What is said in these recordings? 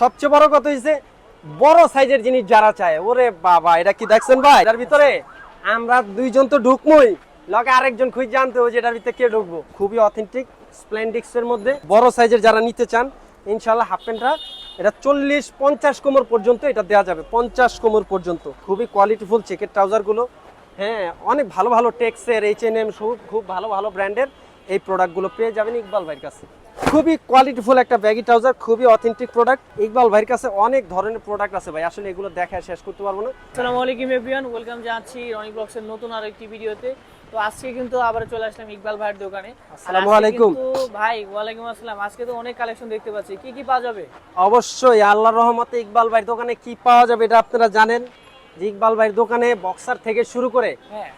সবচেয়ে বড় কথা হয়েছে বড় সাইজের জিনিস যারা চায়। ওরে বাবা, এটা কি দেখছেন ভাই? এটার ভিতরে আমরা দুইজন তো ঢুকমই। লগে আরেকজন খুঁজ জানতে হবে যে এটার ভিতরে কে ঢুকবো। খুবই অথেন্টিক স্প্লেন্ডিক্স এর মধ্যে। বড় সাইজের যারা নিতে চান ইনশাল্লাহ হাফ প্যান্টটা এটা চল্লিশ পঞ্চাশ কোমর পর্যন্ত এটা দেওয়া যাবে, পঞ্চাশ কোমর পর্যন্ত। খুবই কোয়ালিটিফুল চেকের ট্রাউজারগুলো। হ্যাঁ অনেক ভালো ভালো টেক্সের এইচ এন এম খুব ভালো ভালো ব্র্যান্ডের এই প্রোডাক্টগুলো পেয়ে যাবেন ইকবাল ভাইয়ের কাছে। খুবই কোয়ালিটিফুল একটা ব্যাগি ট্রাউজার খুবই অথেন্টিক প্রোডাক্ট ইকবাল ভাইয়ের কাছে অনেক ধরনের প্রোডাক্ট আছে ভাই আসলে এগুলো দেখায় শেষ করতে পারব না। আসসালামু আলাইকুম এভরিওয়ান ওয়েলকাম জানাচ্ছি রনি ব্লগসের নতুন আর একটি ভিডিওতে তো আজকে কিন্তু আবার চলে আসলাম ইকবাল ভাইয়ের দোকানে। আসসালামু আলাইকুম। ভাই ওয়ালাইকুম আসসালাম। আজকে তো অনেক কালেকশন দেখতে পাচ্ছি। কি কি পাওয়া যাবে? অবশ্যই আল্লাহর রহমতে ইকবাল ভাইয়ের দোকানে কি পাওয়া যাবে এটা আপনারা জানেন। যে ইকবাল ভাইয়ের দোকানে বক্সার থেকে শুরু করে হ্যাঁ।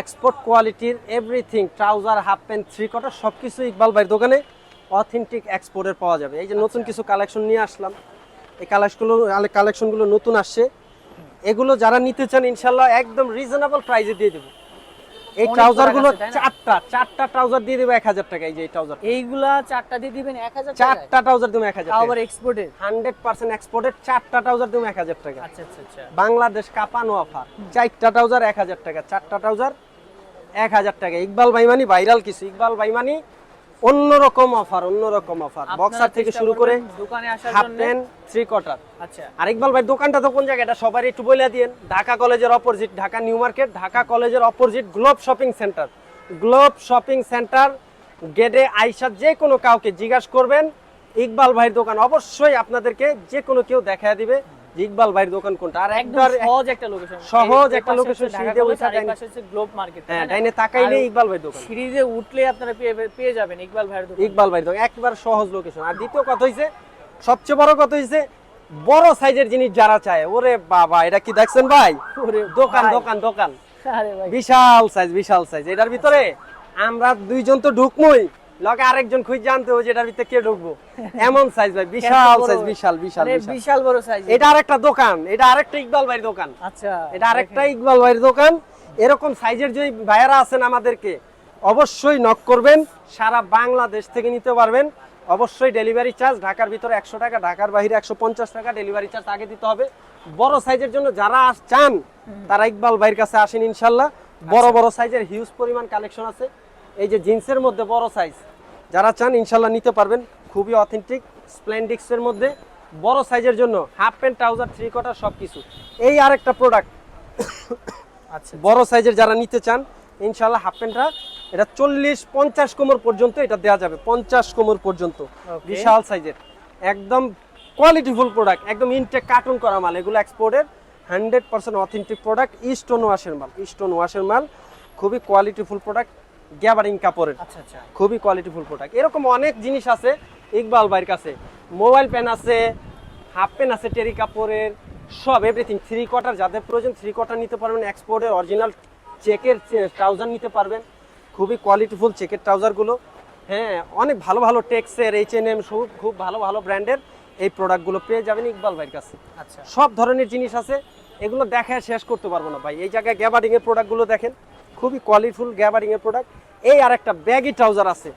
এক্সপোর্ট কোয়ালিটির everything trouser half pant three quarter সব কিছু ইকবাল ভাইয়ের দোকানে। অথেন্টিক এক্সপোর্টের পাওয়া যাবে। এই যে নতুন কিছু কালেকশন নিয়ে আসলাম। এই কালেকশনগুলো কালেকশনগুলো নতুন আসছে। এগুলো যারা নিতে চান ইনশাল্লাহ একদম রিজনেবল প্রাইসে দিয়ে দেবো। এই ট্রাউজারগুলো? চারটা চারটা ট্রাউজার দিয়ে দেবো এক হাজার টাকা এই যে এই ট্রাউজার এইগুলা চারটা দিয়ে দিবেন এক হাজার চারটা ট্রাউজার দেবো এক হাজার আবার এক্সপোর্টের হান্ড্রেড পার্সেন্ট এক্সপোর্টের চারটা ট্রাউজার দেবো এক হাজার টাকা আচ্ছা আচ্ছা আচ্ছা। বাংলাদেশ কাপানো অফার। চারটা ট্রাউজার এক হাজার টাকা চারটা ট্রাউজার এক হাজার টাকা। ইকবাল ভাইমানি ভাইরাল কিছু ইকবাল ভাইমানি অন্যরকম অফার অন্যরকম অফার বক্সার থেকে শুরু করে দোকানে আসার জন্য? থ্রি কোয়ার্টার আচ্ছা। আর ইকবাল ভাই দোকানটা তো কোন জায়গায়? এটা সবারই একটু বলে দিয়েন। ঢাকা কলেজের opposite Dhaka new market Dhaka কলেজের opposite Globe shopping centre Globe shopping centre গেটে আইসার যে কোনো কাউকে জিজ্ঞাসা করবেন। ইকবাল ভাইয়ের দোকান অবশ্যই আপনাদেরকে যে কোনো কেউ দেখা দিবে। ইকবাল ভাইয়ের দোকান কোনটা? আর একদম একবার সহজ একটা লোকেশন সহজ একটা location, সিঁড়িতে উঠে ডাইনে- হচ্ছে গ্লোব মার্কেট হ্যাঁ ডাইনে তাকাইলে ইকবাল ভাইয়ের দোকান। সিঁড়িতে উঠলে আপনারা পেয়ে পেয়ে যাবেন ইকবাল ভাইয়ের দোকান। ইকবাল ভাইয়ের দোকান একবার সহজ লোকেশন আর দ্বিতীয় কথা হইছে সবচেয়ে বড় কথা হইছে বড় সাইজের জিনিস যারা চায় ওরে বাবা এটা কি দেখছেন ভাই? ওরে দোকান দোকান দোকান। আরে ভাই। বিশাল সাইজ বিশাল সাইজ এটার ভিতরে আমরা দুইজন তো ঢুকমই। লগে আরেকজন খুঁজ জানতে হবে যে এটার ভিতরে কে ঢুকবো। এমন সাইজ ভাই বিশাল সাইজ বিশাল বিশাল বিশাল। বিশাল বড় সাইজ এটা আরেকটা দোকান এটা আরেকটা ইকবাল ভাইয়ের দোকান। আচ্ছা এটা আরেকটা ইকবাল ভাইয়ের দোকান। এরকম সাইজের যে ভাইয়ারা আছেন আমাদেরকে অবশ্যই নক করবেন সারা বাংলাদেশ থেকে নিতে পারবেন। অবশ্যই ডেলিভারি চার্জ ঢাকার ভিতরে একশো টাকা ঢাকার বাইরে একশো পঞ্চাশ টাকা ডেলিভারি চার্জ আগে দিতে হবে। বড় সাইজের জন্য যারা চান তারা ইকবাল ভাইয়ের কাছে আসেন ইনশাল্লাহ। বড় বড় সাইজের হিউজ পরিমাণ কালেকশন আছে। এই যে জিন্সের মধ্যে বড় সাইজ যারা চান ইনশাল্লাহ নিতে পারবেন। খুবই অথেন্টিক স্প্লেন্ডিক্সের মধ্যে। বড় সাইজের জন্য half pant trouser three quarter সব কিছু এই আরেকটা প্রোডাক্ট আচ্ছা। বড় সাইজের যারা নিতে চান ইনশাল্লাহ হাফ প্যান্টটা এটা চল্লিশ পঞ্চাশ কোমর পর্যন্ত এটা দেওয়া যাবে পঞ্চাশ কোমর পর্যন্ত। বিশাল সাইজের একদম কোয়ালিটিফুল প্রোডাক্ট একদম ইনটেক কার্টুন করা মাল এগুলো এক্সপোর্টের hundred percent authentic product stone ওয়াশের মাল ইস্টোন ওয়াশের মাল খুবই কোয়ালিটিফুল প্রোডাক্ট গ্যাবারিং কাপড়ের। আচ্ছা আচ্ছা। খুবই কোয়ালিটিফুল প্রোডাক্ট এরকম অনেক জিনিস আছে ইকবাল ভাইয়ের কাছে। মোবাইল প্যান আছে হাফ প্যান আছে টেরি কাপড়ের সব এভরিথিং থ্রি কোয়ার্টার যাদের প্রয়োজন থ্রি কোয়ার্টার নিতে পারবেন এক্সপোর্টের অরিজিনাল চেকের ট্রাউজার নিতে পারবেন। খুবই কোয়ালিটিফুল চেকের ট্রাউজারগুলো হ্যাঁ অনেক ভালো ভালো টেক্সের এইচ এন এম সব খুব ভালো ভালো ব্র্যান্ডের এই প্রোডাক্টগুলো পেয়ে যাবেন ইকবাল ভাইয়ের কাছে। আচ্ছা। সব ধরনের জিনিস আছে। এগুলো দেখায় শেষ করতে পারব না ভাই। এই জায়গায় গ্যাবারিং এর প্রোডাক্টগুলো দেখেন। খুবই কোয়ালিটিফুল গ্যাবারিং এর প্রোডাক্ট এই আর একটা ব্যাগি ট্রাউজার আছে।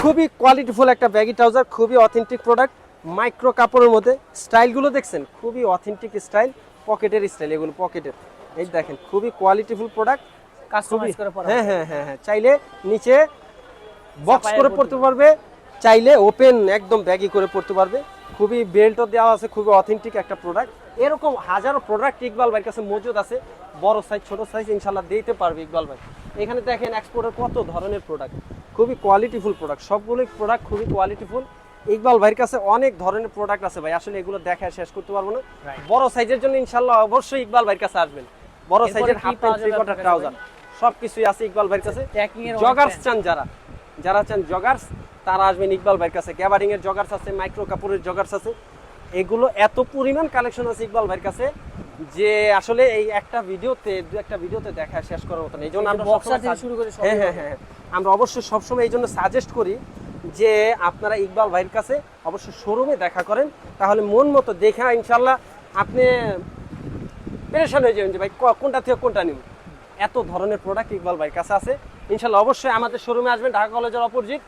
খুবই কোয়ালিটিফুল একটা ব্যাগি ট্রাউজার খুবই অথেন্টিক প্রোডাক্ট মাইক্রো কাপড়ের মধ্যে। স্টাইলগুলো দেখছেন? খুবই অথেন্টিক স্টাইল পকেটের স্টাইল এগুলো পকেটের এই দেখেন খুবই কোয়ালিটিফুল প্রোডাক্ট কাস্টমাইজ করে হ্যাঁ হ্যাঁ হ্যাঁ হ্যাঁ। চাইলে নিচে বক্স করে পড়তে পারবে চাইলে ওপেন একদম ব্যাগি করে পড়তে পারবে। খুবই বেল্টও দেওয়া আছে খুবই অথেন্টিক একটা প্রোডাক্ট এরকম হাজারো প্রোডাক্ট ইকবাল ভাইয়ের কাছে মজুদ আছে। বড় সাইজ ছোট সাইজ ইনশাল্লাহ দিতে পারবে ইকবাল ভাই। এখানে দেখেন এক্সপোর্টের কত ধরনের প্রোডাক্ট খুবই কোয়ালিটিফুল প্রোডাক্ট সবগুলোই প্রোডাক্ট খুবই কোয়ালিটিফুল ইকবাল ভাইয়ের কাছে অনেক ধরনের প্রোডাক্ট আছে ভাই। আসলে এগুলো দেখায় শেষ করতে পারব না। বড় সাইজের জন্য ইনশাল্লাহ অবশ্যই ইকবাল ভাইয়ের কাছে আসবেন। বড় সাইজের half pant three quarter trouser সবকিছুই আছে ইকবাল ভাইয়ের কাছে। জগার্স চান যারা। যারা চান জগার্স তারা আসবেন ইকবাল ভাইয়ের কাছে। গ্যাবারিং এর জগার্স আছে মাইক্রো কাপড়ের জগার্স আছে। এগুলো এত পরিমাণ কালেকশন আছে ইকবাল ভাইয়ের কাছে যে আসলে এই একটা ভিডিওতে দু একটা ভিডিওতে দেখা শেষ করার মতো না এই জন্য আমরা শুরু করে হ্যাঁ হ্যাঁ হ্যাঁ আমরা অবশ্যই সবসময় এই জন্য সাজেস্ট করি যে আপনারা ইকবাল ভাইয়ের কাছে অবশ্যই শোরুমে দেখা করেন। তাহলে মন মতো দেখা ইনশাল্লাহ আপনি পেরেশান হয়ে যাবেন যে ভাই কোনটা থেকে কোনটা নিব। এত ধরনের প্রোডাক্ট ইকবাল ভাইয়ের কাছে আছে। ইনশাল্লাহ অবশ্যই আমাদের শোরুমে আসবেন ঢাকা কলেজের opposite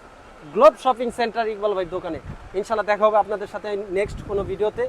Globe shopping centre Iqbal ভাই দোকানে। ইনশাল্লাহ দেখা হবে আপনাদের সাথে নেক্সট কোনো ভিডিওতে